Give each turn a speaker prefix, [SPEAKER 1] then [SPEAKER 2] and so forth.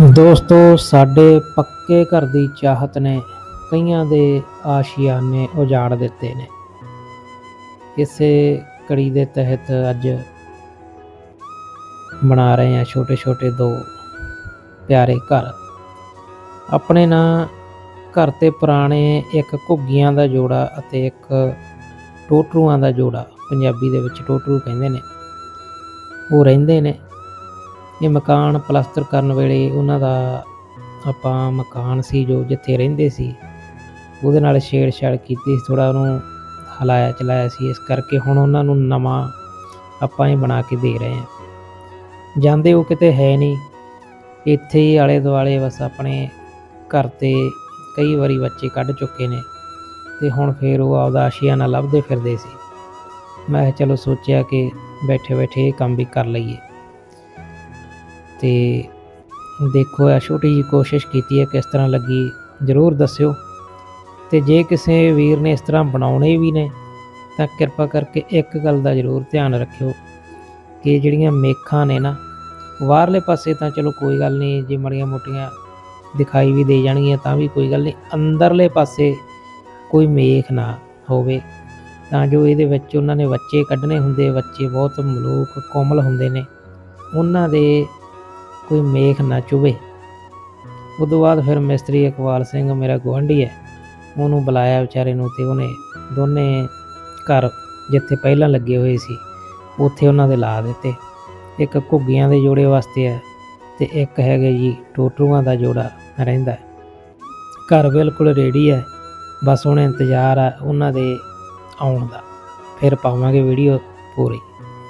[SPEAKER 1] ਦੋਸਤੋ, ਸਾਡੇ ਪੱਕੇ ਘਰ ਦੀ ਚਾਹਤ ਨੇ ਕਈਆਂ ਦੇ ਆਸ਼ੀਆਨੇ ਉਜਾੜ ਦਿੱਤੇ ਨੇ। ਇਸੇ ਕੜੀ ਦੇ ਤਹਿਤ ਅੱਜ ਬਣਾ ਰਹੇ ਹਾਂ ਛੋਟੇ ਛੋਟੇ ਦੋ ਪਿਆਰੇ ਘਰ। ਆਪਣੇ ਨਾਂ ਘਰ ਤੇ ਪੁਰਾਣੇ ਇੱਕ ਘੁੱਗੀਆਂ ਦਾ ਜੋੜਾ ਅਤੇ ਇੱਕ ਟੋਟਰੂਆਂ ਦਾ ਜੋੜਾ, ਪੰਜਾਬੀ ਦੇ ਵਿੱਚ ਟੋਟਰੂ ਕਹਿੰਦੇ ਨੇ। ਉਹ ਰਹਿੰਦੇ ਨੇ। ਇਹ ਮਕਾਨ ਪਲਸਤਰ ਕਰਨ ਵੇਲੇ ਉਹਨਾਂ ਦਾ ਆਪਾਂ ਮਕਾਨ ਸੀ ਜੋ ਜਿੱਥੇ ਰਹਿੰਦੇ ਸੀ, ਉਹਦੇ ਨਾਲ ਛੇੜਛਾੜ ਕੀਤੀ ਸੀ ਥੋੜਾ ਉਹਨੂੰ ਹਲਾਇਆ ਚਲਾਇਆ ਸੀ। ਇਸ ਕਰਕੇ ਹੁਣ ਉਹਨਾਂ ਨੂੰ ਨਵਾਂ ਆਪਾਂ ਇਹ ਬਣਾ ਕੇ ਦੇ ਰਹੇ ਹਾਂ। ਜਾਂਦੇ ਉਹ ਕਿਤੇ ਹੈ ਨਹੀਂ। ਇੱਥੇ ਹੀ ਆਲੇ ਦੁਆਲੇ ਬਸ ਆਪਣੇ ਘਰ ਤੇ ਕਈ ਵਾਰੀ ਬੱਚੇ ਕੱਢ ਚੁੱਕੇ ਨੇ ਤੇ ਹੁਣ ਫੇਰ ਉਹ ਆਪਦਾ ਆਸ਼ੀਆਨਾ ਲੱਭਦੇ ਫਿਰਦੇ ਸੀ। ਮੈਂ ਚਲੋ ਸੋਚਿਆ ਕਿ ਬੈਠੇ ਬੈਠੇ ਇਹ ਕੰਮ ਵੀ ਕਰ ਲਈਏ। ਤੇ ਦੇਖੋ ਇਹ ਛੋਟੀ ਜੀ ਕੋਸ਼ਿਸ਼ ਕੀਤੀ ਹੈ, ਕਿਸ ਤਰ੍ਹਾਂ ਲੱਗੀ, ਜਰੂਰ ਦੱਸਿਓ। ਤੇ ਜੇ ਕਿਸੇ ਵੀਰ ਨੇ ਇਸ ਤਰ੍ਹਾਂ ਬਣਾਉਣੇ ਵੀ ਨੇ, ਤਾਂ ਕਿਰਪਾ ਕਰਕੇ ਇੱਕ ਗੱਲ ਦਾ ਜਰੂਰ ਧਿਆਨ ਰੱਖਿਓ ਕਿ ਜਿਹੜੀਆਂ ਮੇਖਾਂ ਨੇ ਨਾ, ਬਾਹਰਲੇ ਪਾਸੇ ਤਾਂ ਚਲੋ ਕੋਈ ਗੱਲ ਨਹੀਂ, ਜੇ ਮੜੀਆਂ ਮੋਟੀਆਂ ਦਿਖਾਈ ਵੀ ਦੇ ਜਾਣਗੀਆਂ, ਤਾਂ ਵੀ ਕੋਈ ਗੱਲ ਨਹੀਂ। ਅੰਦਰਲੇ ਪਾਸੇ ਕੋਈ ਮੇਖ ਨਾ ਹੋਵੇ, ਤਾਂ ਜੋ ਇਹਦੇ ਵਿੱਚ ਉਹਨਾਂ ਨੇ ਬੱਚੇ ਕੱਢਣੇ ਹੁੰਦੇ, ਬੱਚੇ ਬਹੁਤ ਮਲੂਕ, ਕੋਮਲ ਹੁੰਦੇ ਨੇ। ਉਹਨਾਂ ਦੇ ਕੋਈ ਮੇਖ ਨਾ ਚੁਵੇ ਉਦੋਂ ਬਾਅਦ ਫਿਰ ਮਿਸਤਰੀ ਇਕਬਾਲ ਸਿੰਘ ਮੇਰਾ ਗੁਆਂਢੀ ਹੈ। ਉਹਨੂੰ ਬੁਲਾਇਆ ਵਿਚਾਰੇ ਨੂੰ ਤੇ ਉਹਨੇ ਦੋਨੇ ਘਰ ਜਿੱਥੇ ਪਹਿਲਾਂ ਲੱਗੇ ਹੋਏ ਸੀ, ਉੱਥੇ ਉਹਨਾਂ ਦੇ ਲਾ ਦਿੱਤੇ। ਇੱਕ ਘੁੱਗੀਆਂ ਦੇ ਜੋੜੇ ਵਾਸਤੇ ਹੈ ਤੇ ਇੱਕ ਹੈਗਾ ਜੀ ਟੋਟਰੂਆਂ ਦਾ ਜੋੜਾ ਰਹਿੰਦਾ ਘਰ ਬਿਲਕੁਲ ਰੈਡੀ ਹੈ, ਬਸ ਹੁਣ ਇੰਤਜ਼ਾਰ ਆ ਉਹਨਾਂ ਦੇ ਆਉਣ ਦਾ। ਫਿਰ ਪਾਵਾਂਗੇ ਵੀਡੀਓ ਪੂਰੀ।